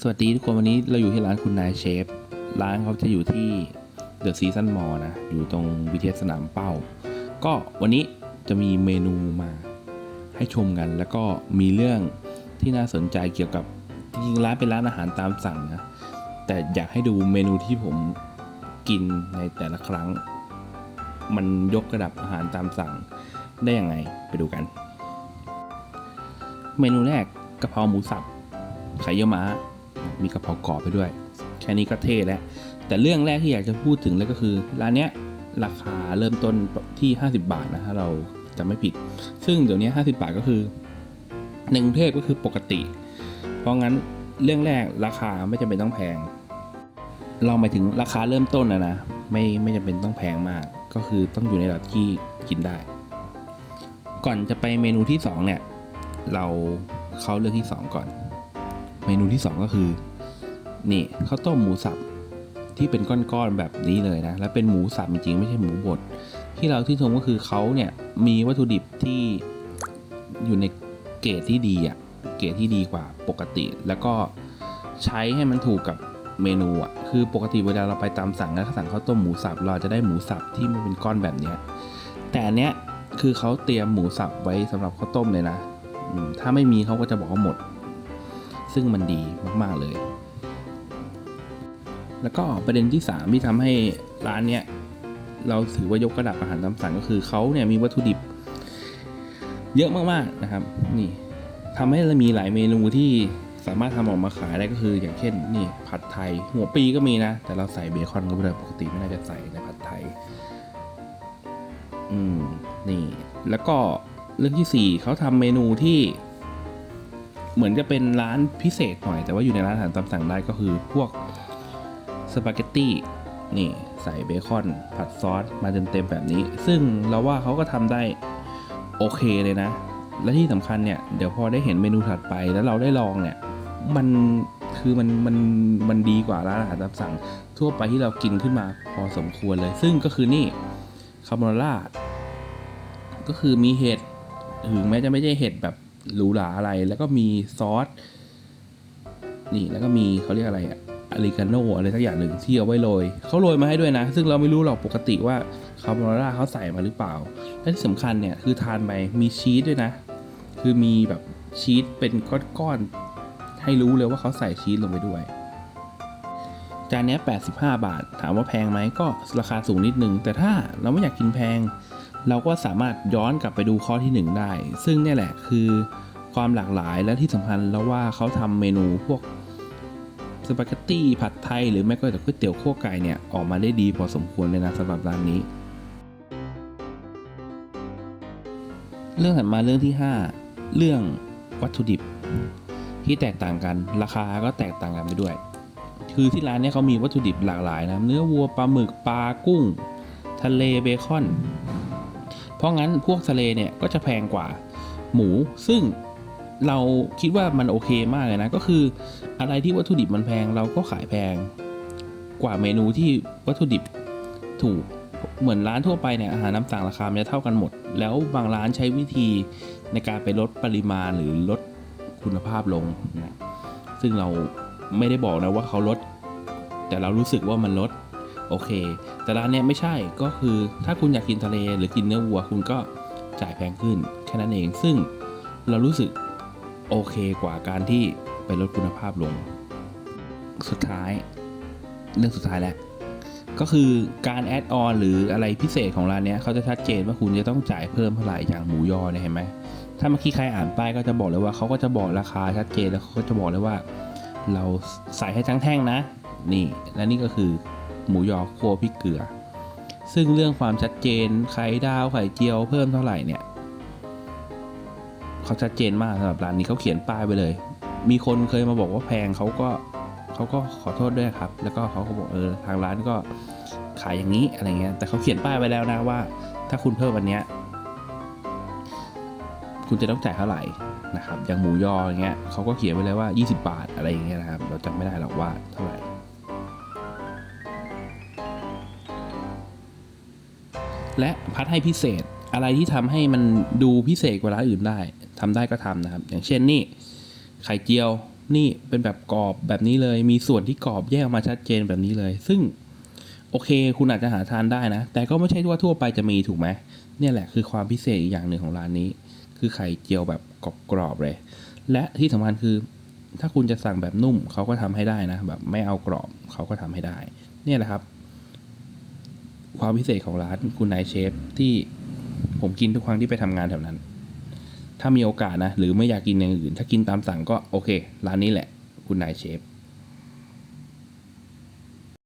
สวัสดีทุกคนวันนี้เราอยู่ที่ร้านคุณนายเชฟ ร้านเขาจะอยู่ที่เดอะซีซันมอลนะ อยู่ตรงวิทยาสนามเป้า ก็วันนี้จะมีเมนูมาให้ชมกัน แล้วก็มีเรื่องที่น่าสนใจเกี่ยวกับจริงๆร้านเป็นร้านอาหารตามสั่งนะ แต่อยากให้ดูเมนูที่ผมกินในแต่ละครั้ง มันยกระดับอาหารตามสั่งได้ยังไงไปดูกัน เมนูแรกกะเพราหมูสับไข่เยี่ยวม้า มีกะเพรากรอบไปด้วย แค่นี้ก็เท่แล้ว แต่เรื่องแรกที่อยากจะพูดถึงเลยก็คือ ร้านเนี้ยราคาเริ่มต้นที่ 50 บาทนะถ้าเราจะไม่ผิด ซึ่งเดี๋ยวนี้ 50 บาทก็คือในกรุงเทพก็คือปกติ เพราะงั้นเรื่องแรกราคาไม่จำเป็นต้องแพง เราหมายถึงราคาเริ่มต้นนะนะไม่ไม่จำเป็นต้องแพงมาก ก็คือต้องอยู่ในระดับที่กินได้ ก่อนจะไปเมนูที่สองเนี่ย เราเข้าเรื่องที่สองก่อน เมนูที่ 2 ก็คือ นี่ข้าวต้มหมูสับที่เป็นก้อนๆแบบนี้เลยนะ และเป็นหมูสับจริงๆไม่ใช่หมูบด ที่เราที่ชมก็คือเขาเนี่ยมีวัตถุดิบที่อยู่ในเกรดที่ดีอะเกรดที่ดีกว่าปกติ แล้วก็ใช้ให้มันถูกกับเมนูอะคือปกติเวลาเราไปตามสั่งแล้วสั่งข้าวต้มหมูสับเราจะได้หมูสับที่มันเป็นก้อนแบบเนี้ยแต่อันเนี้ยคือเขาเตรียมหมูสับไว้สำหรับข้าวต้มเลยนะถ้าไม่มีเขาก็จะบอกว่าหมด ซึ่งมันดีมากๆเลย แล้วก็ประเด็นที่ 3 ที่ทำให้ร้านเนี้ยเราถือว่ายกระดับอาหารตามสั่งก็คือเขาเนี่ยมีวัตถุดิบ เยอะมากๆนะครับ นี่ทำให้เรามีหลายเมนูที่สามารถทำออกมาขายได้ก็คือ อย่างเช่นนี่ผัดไทย หัวปีก็มีนะ แต่เราใส่เบคอนเข้าไปเลยปกติไม่น่าจะใส่ในผัดไทย อืมนี่ แล้วก็เรื่องที่สี่เขาทำเมนูที่ เหมือนจะเป็นร้านพิเศษหน่อย แต่ว่าอยู่ในร้านอาหารตามสั่งได้ก็คือพวก สปาเกตตี้นี่ใส่เบคอนผัดซอสมาเต็มๆแบบนี้ ซึ่งเราว่าเขาก็ทำได้โอเคเลยนะ และที่สำคัญเนี่ยเดี๋ยวพอได้เห็นเมนูถัดไปแล้วเราได้ลองเนี่ยมันคือมันมันมันดีกว่าร้านอาหารตามสั่ง ทั่วไปที่เรากินขึ้นมาพอสมควรเลย ซึ่งก็คือนี่คาโบนาร่าก็คือมีเห็ดถึงแม้จะไม่ใช่เห็ดแบบหรูหราอะไร แล้วก็มีซอส นี่แล้วก็มีเขาเรียกอะไรอะ อริกาโนอะไรสักอย่างหนึ่งที่เอาไว้โรยเขาโรยมาให้ด้วยนะ ซึ่งเราไม่รู้หรอกปกติว่าคาโบนาร่าเขาใส่มาหรือเปล่า และที่สำคัญเนี่ยคือทานไปมีชีสด้วยนะ คือมีแบบชีสเป็นก้อนๆให้รู้เลยว่าเขาใส่ชีสลงไปด้วยจานนี้85 บาท ถามว่าแพงไหมก็ราคาสูงนิดนึง แต่ถ้าเราไม่อยากกินแพง เราก็สามารถย้อนกลับไปดูข้อที่ 1 ได้ ซึ่งเนี่ยแหละคือความหลากหลายและที่สำคัญแล้วว่าเขาทำเมนูพวก สปาเกตตี้ผัดไทยหรือแม้กระทั่งก๋วยเตี๋ยวขั้วไก่เนี่ยออกมาได้ดีพอสมควรเลยนะสำหรับร้านนี้ เรื่องถัดมาเรื่องที่ 5 เรื่องวัตถุดิบ ที่แตกต่างกันราคาก็แตกต่างกันไปด้วย คือที่ร้านนี้เขามีวัตถุดิบหลากหลายนะเนื้อวัวปลาหมึกปลากุ้ง ทะเลเบคอน เพราะงั้นพวกทะเลเนี่ยก็จะแพงกว่าหมูซึ่ง เราคิดว่ามันโอเคมากเลยนะก็คืออะไรที่วัตถุดิบมันแพงเราก็ขายแพง กว่าเมนูที่วัตถุดิบถูกเหมือนร้านทั่วไปเนี่ยอาหารน้ำสั่งราคาจะเท่ากันหมด แล้วบางร้านใช้วิธีในการไปลดปริมาณหรือลดคุณภาพลงนะซึ่งเราไม่ได้บอกนะว่าเขาลด แต่เรารู้สึกว่ามันลดโอเค แต่ร้านเนี้ยไม่ใช่ก็คือถ้าคุณอยากกินทะเลหรือกินเนื้อวัว คุณก็จ่ายแพงขึ้นแค่นั้นเองซึ่งเรารู้สึก โอเคกว่าการที่ไปลดคุณภาพลง สุดท้าย เรื่องสุดท้ายแล้ว ก็คือการแอดออนหรืออะไรพิเศษของร้านเนี้ยเขาจะชัดเจนว่าคุณจะต้องจ่ายเพิ่มเท่าไหร่อย่างหมูยอเนี่ยเห็นไหมถ้าเมื่อกี้ใครอ่านป้ายก็จะบอกเลยว่าเขาก็จะบอกราคาชัดเจนแล้วเขาก็จะบอกเลยว่า เราใส่ให้ทั้งแท่งนะ นี่ และนี่ก็คือหมูยอโคพริกเกลือ ซึ่งเรื่องความชัดเจนไข่ดาวไข่เจียวเพิ่มเท่าไหร่เนี่ย เขาชัดเจนมากสำหรับร้านนี้เขาเขียนป้ายไปเลย มีคนเคยมาบอกว่าแพงเขาก็เขาก็ขอโทษด้วยครับ แล้วก็เขาก็บอกเออทางร้านก็ขายอย่างนี้อะไรเงี้ย แต่เขาเขียนป้ายไว้แล้วนะว่า ถ้าคุณเพิ่มวันเนี้ยคุณจะต้องจ่ายเท่าไหร่นะครับอย่างหมูยออย่างเงี้ยเขาก็เขียนไว้เลยว่า 20 บาทอะไรอย่างเงี้ยนะครับ เราจำไม่ได้หรอกว่าเท่าไหร่และพัดให้พิเศษอะไรที่ทำให้มันดูพิเศษกว่าร้านอื่นได้ ทำได้ก็ทำนะครับ อย่างเช่นนี่ไข่เจียวนี่เป็นแบบกรอบแบบนี้เลย มีส่วนที่กรอบแยกออกมาชัดเจนแบบนี้เลย ซึ่งโอเค คุณอาจจะหาทานได้นะ แต่ก็ไม่ใช่ว่าทั่วไปจะมีถูกไหมเนี่ยแหละคือความพิเศษอีกอย่างหนึ่งของร้านนี้ คือไข่เจียวแบบกรอบๆเลย และที่สำคัญคือ ถ้าคุณจะสั่งแบบนุ่มเขาก็ทำให้ได้นะ แบบไม่เอากรอบเขาก็ทำให้ได้ เนี่ยแหละครับ ความพิเศษของร้านคุณนายเชฟที่ผมกินทุกครั้งที่ไปทำงานแถวนั้น ถ้ามีโอกาสนะ หรือไม่อยากกินอย่างอื่น ถ้ากินตามสั่งก็โอเค ร้านนี้แหละ คุณนายเชฟ